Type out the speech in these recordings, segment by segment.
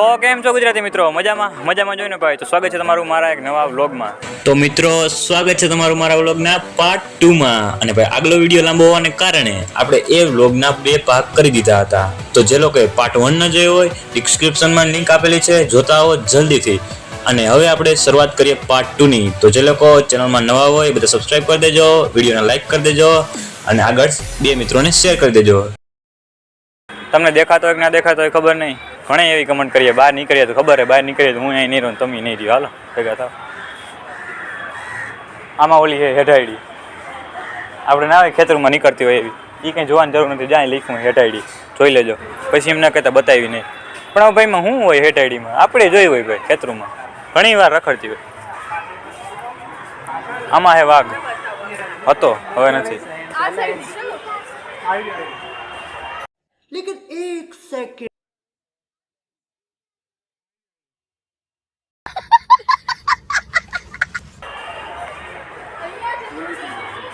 તો કેમ છો ગુજરાતી મિત્રો? મજામાં? મજામાં જોઈને ભાઈ તો સ્વાગત છે તમારું મારા એક નવા વ્લોગમાં. તો મિત્રો સ્વાગત છે તમારું મારા વ્લોગના પાર્ટ ટુમાં અને ભાઈ આગલો વીડિયો લાંબો હોવાને કારણે આપણે એ વ્લોગના બે ભાગ કરી દીધા હતા. તો જે લોકોએ પાર્ટ વન ન જોયો હોય ડિસ્ક્રિપ્શનમાં લિંક આપેલી છે જોતા આવો જલ્દીથી. અને હવે આપણે શરૂઆત કરીએ પાર્ટ ટુની તો જે લોકો ચેનલમાં નવા હોય બધા સબસ્ક્રાઇબ કરી દેજો વિડીયોને લાઈક કરી દેજો અને આગળ બે મિત્રોને શેર કરી દેજો. તમને દેખાતો હોય કે ના દેખાતો હોય ખબર નહીં. ઘણી એવી કમેન્ટ કરીએ બહાર નીકળીએ તો ખબર હે બહાર નીકળીએ તો હું અહીં નહીં રહું તમે નહીં રહ્યો. હાલો ભેગા થાવ આમાં ઓલી હે હેઠાયડી. આપણે ના હોય ખેતરમાં નીકળતી હોય એવી. એ કંઈ જોવાની જરૂર નથી જ્યાં લીખું હેઠાયડી. જોઈ લેજો. પછી એમને કહેતા બતાવી નહીં. પણ હવે ભાઈમાં શું હોય હેઠાયડીમાં? આપણે જોઈ હોય ભાઈ ખેતરમાં. ઘણી વાર રખડતી હોય. આમાં હે વાઘ. હતો હવે નથી. લેકિન એક સેકન્ડ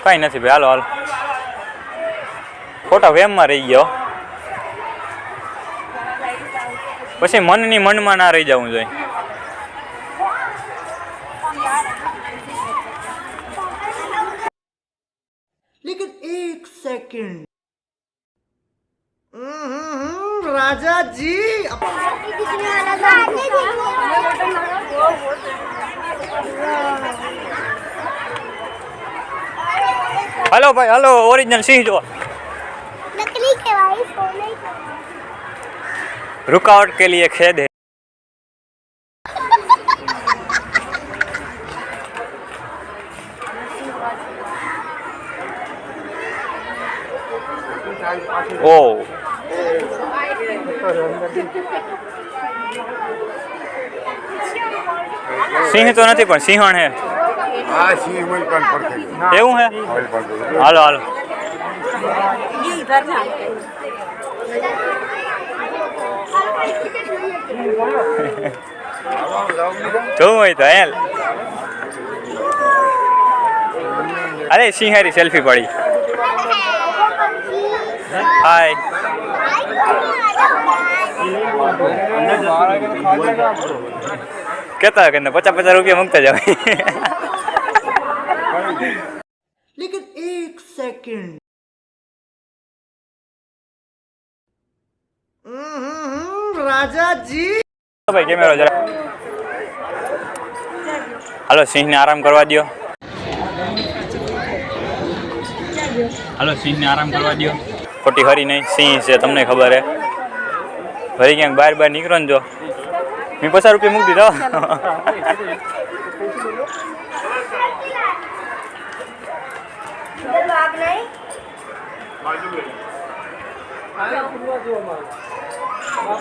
કાંઈ નથી ભાઈ હાલો હાલ. ખોટા વેમમાં રહી ગયો. પછી મનની મનમાં ના રહી જવું જોઈએ લેકિન એક સેકન્ડ. રાજાજી. હાલો ભાઈ હાલો ઓરિજિનલ સિંહ જો नकली के भाई सोने रुकावट के लिए खेद है ओ સિંહ તો નથી પણ સિંહણ હે એવું હે? હાલો હાલો. જોવું હોય તો હેલ. અરે સિંહારી સેલ્ફી પડી. હાય. કેતા કે પચાસ પચાસ રૂપિયા મૂકતા જાવ लेकिन एक सेकंड हम्म, राजा जी ભાઈ કેમેરો જરા હાલો સિંહને આરામ કરવા દ્યો હાલો સિંહને આરામ કરવા દ્યો ખોટી હરી નહીં સિંહ છે તમને ખબર હે ફરી ક્યાંક બહાર બહાર નીકળો ને જો મેં પચાસ રૂપિયા મૂકી દીધા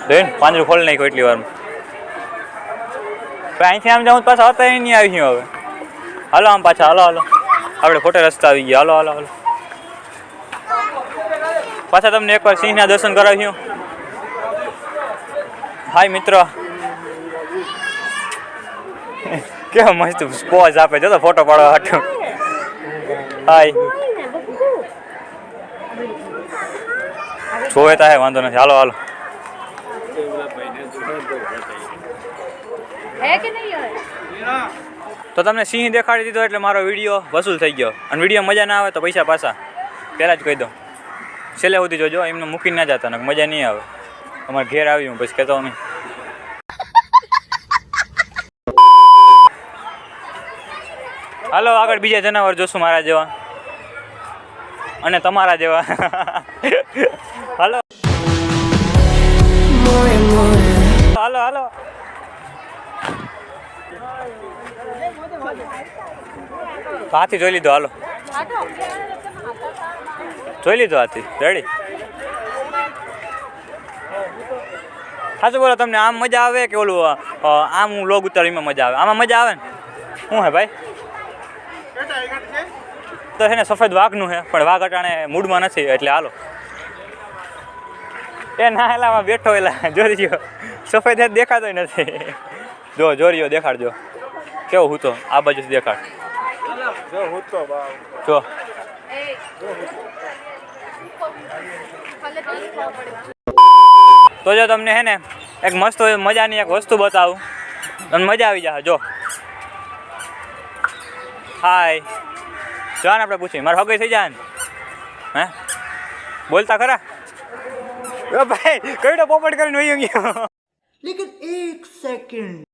બેન, પાંજરું ખોલી કોઈ એટલી પણ અહીંથી આમ જાઉં પાછા હતા નહીં આવી હવે. હાલો આમ પાછા, હાલો હાલો. આપણે ખોટા રસ્તા આવી ગયા. હાલો હાલો હાલો. પાછા તમને એકવાર સિંહના દર્શન કરાવ્યું હાય, મિત્ર. કેવો મસ્ત પોઝ આપે જો તો ફોટો પાડવા હાટું. હાય. જોવેતા હે વાંધો નથી. હાલો હાલો. તો તમને સિંહ દેખાડી દીધો એટલે મારો વીડિયો વસૂલ થઈ ગયો. અને વીડિયો મજા ના આવે તો પૈસા પાછા. પહેલાં જ કહી દો છેલ્લે સુધી જોજો એમને મૂકી ના જતા ને મજા નહીં આવે. અમારે ઘેર આવી હું પછી કહેતો નહીં. હાલો આગળ બીજા જનાવર જોશું મારા જેવા. અને તમારા જેવા. હાથી જોઈ લીધો, હાલો. જોઈ લીધો હાથી રેડી સાચું બોલો, તમને આમ મજા આવે કે ઓલું આમ હું લોગ ઉતારીમાં મજા આવે? આમાં મજા આવે ને? શું હે ભાઈ? તો છે ને, સફેદ વાઘનું છે પણ વાઘ અટાણે મૂડમાં નથી, એટલે હાલો. એ ના એલામાં બેઠો એલા, જોરીયો. સફેદ હેત દેખાતોય નથી. જો, જોરીયો, દેખાડજો. કેવો હું તો, આ બાજુ દેખાડ. જો તો જો. તમને હે ને એક મસ્ત મજાની એક વસ્તુ બતાવું. તમને મજા આવી જશે જો. હાય જો ને આપણે પૂછી મારે હગઈ થઈ જાય ને હે? બોલતા ખરા? ભાઈ કઈડો પોપટ કરીને વહી ગયો. લેકિન એક સેકન્ડ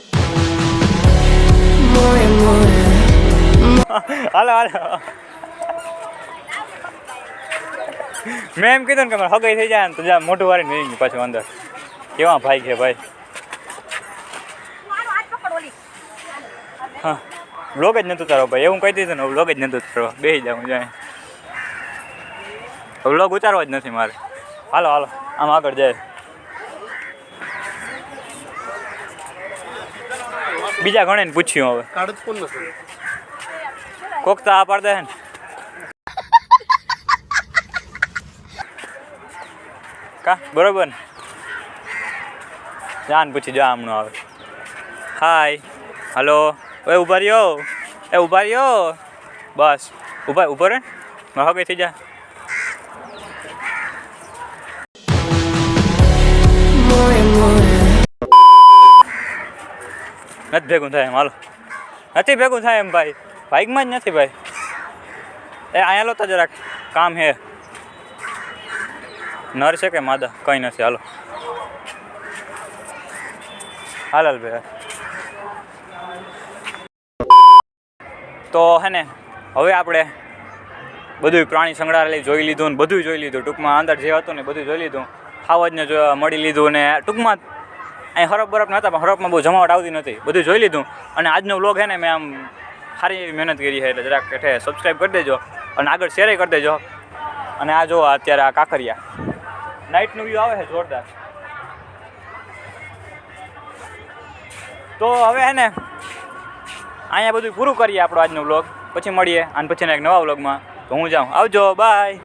હાલો હાલો. મેં એમ કીધું ને કે મારે હગાઈ થઈ જાય ને તો જા મોટું વારીને નહીં પાછું અંદર. કેવા ભાઈ છે ભાઈ. હા વ્લોગ જ નહોતું તારો ભાઈ. એવું કહી દીધું ને વ્લોગ જ નહોતું તારો. બે જાઉં જાય. વ્લોગ ઉતારવો જ નથી મારે. હાલો હાલો. આમ આગળ જાય. બીજા ઘણે પૂછ્યું હવે. કોક તો આ પાડ દે કા? બરોબર ને? જાન પૂછી, જા આમનું આવે. હાય હલો ઓય, ઊભા રહ્યો. એ, ઊભા રહ્યો? બસ. ઊભા, ઊભો રે મારા હગે થઈ જા. નથી ભેગું થાય એમ, હાલો. નથી ભેગું થાય એમ ભાઈ. બાઇકમાં જ નથી ભાઈ. એ અહીંયા લો તો જરાક. કામ હે. નર છે કે માદા? કંઈ નથી. હાલો. હાલ હાલ ભાઈ. તો હે ને, હવે આપણે બધું પ્રાણી સંગ્રહાલય જોઈ લીધું ને બધું જોઈ લીધું. ટૂંકમાં અંદર જે હતું ને બધું જોઈ લીધું. ખાવાજને જો મળી લીધું ને ટૂંકમાં અહીં હરફ બરફ નહોતા, પણ હરફમાં બહુ જમાવટ આવતી નથી બધું જોઈ લીધું. અને આજનો વ્લોગ છે ને મેં આમ સારી એવી મહેનત કરી છે એટલે જરાક એટલે સબસ્ક્રાઈબ કરી દેજો અને આગળ શેરે કરી દેજો. અને આ જો અત્યારે આ કાંકરિયા. નાઇટનું વ્યૂ આવે છે જોરદાર. તો હવે હે ને, અહીંયા બધું પૂરું કરીએ આપણો આજનો બ્લોગ પછી મળીએ અને પછીના એક નવા બ્લોગમાં તો હું જાઉં. આવજો બાય